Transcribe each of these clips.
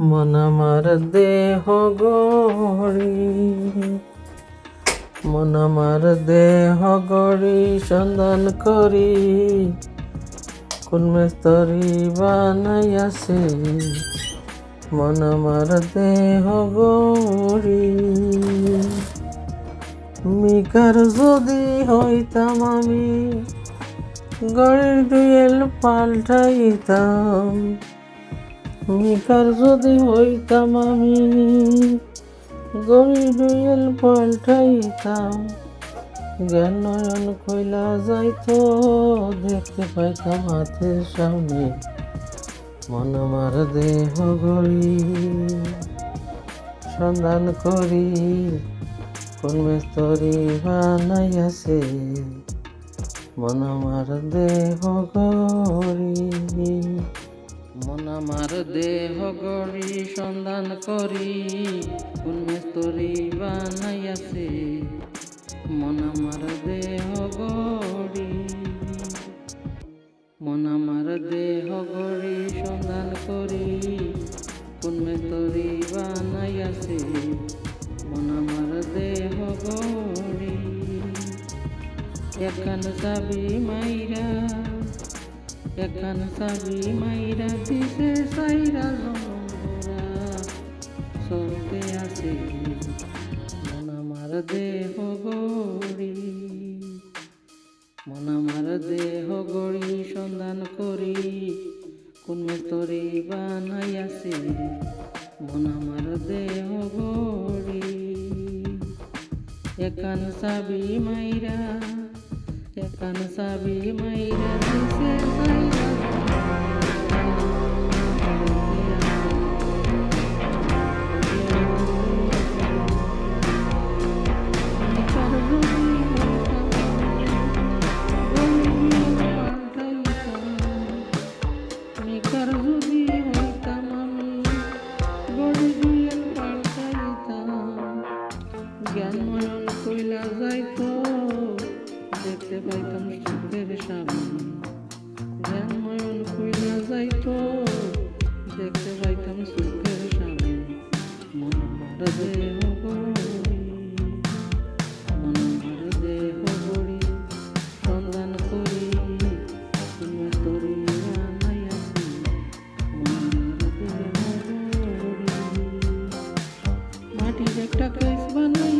মন আমার দেহ গড়ি। মন আমার দেহ গড়ি, সন্ধান করি। কোন মেস্তরি বানাইয়াছে? মন আমার দেহ গড়ি। মিকার যদি হইতাম আমি, গড়ির ডুয়েল পাল্টাইতাম। মিকার যদি হইতাম আমি গড়ির ডুয়েল পাল্টাইতাম। জ্ঞান নয়ন কইলা যাইতো, দেখতে পাইতাম হাতের সামনে। মন আমার দেহ গড়ি, সন্ধান করি, কোন মেস্তরি বানাইয়াছে। মন আমার দেহ গড়ি। দেহ গড়ি সন্ধান করি কোন মেস্তরি বানাইয়াছে। মন আমার দেহ গড়ি। মন আমার দেহ গড়ি সন্ধান করি কোন মেস্তরি বানাইয়াছে। মন আমার দেহ গড়ি। এখান সাবি মাইরা এখান সাবি মাইরা দিছে সাইরা জমরা চলতে আছে মন আমার দেহ গড়ি। মন আমার দেহ গড়ি, সন্ধান করি। কোন মেস্তরি বানাইয়াছে মন আমার দেহ গড়ি। একান সাবি মাইরা গড়ি দুয়েল পাল্টাইতাম জ্ঞান মনন কইলা যাইতো দেখতে পাইতাম সুখের সামনে জ্ঞান মনন কইলা যাইতো, দেখতে পাইতাম সুখের সামনে মন ভরা দেহ গড়ি মন ভরা দেহ গড়ি সন্ধান করি। তুমি একটা কেস বানাইয়া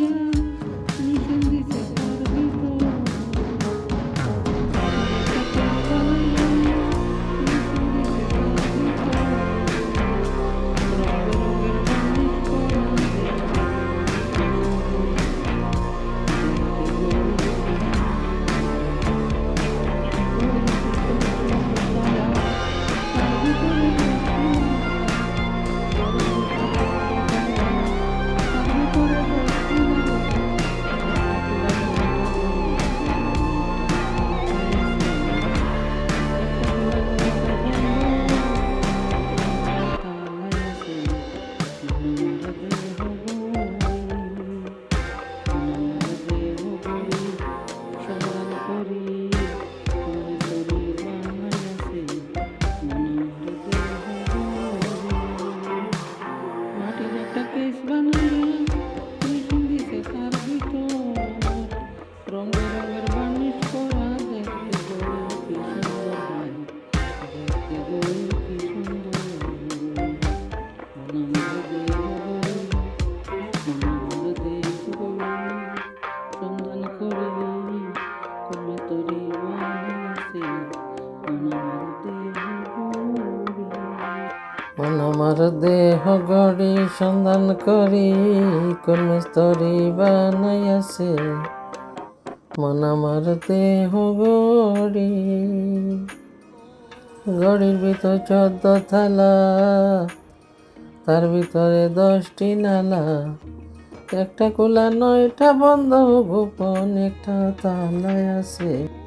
মাটির মন আমার দেহ গড়ি। সন্ধান করি, কোন স্তরি বানাইয়াছে মন আমার দেহ গড়ি, গড়ির ভিতর চোদ্দ থালা তার ভিতরে দশটি নালা। একটা কোলা নয়টা বন্ধ গোপন একটা তালায় আছে।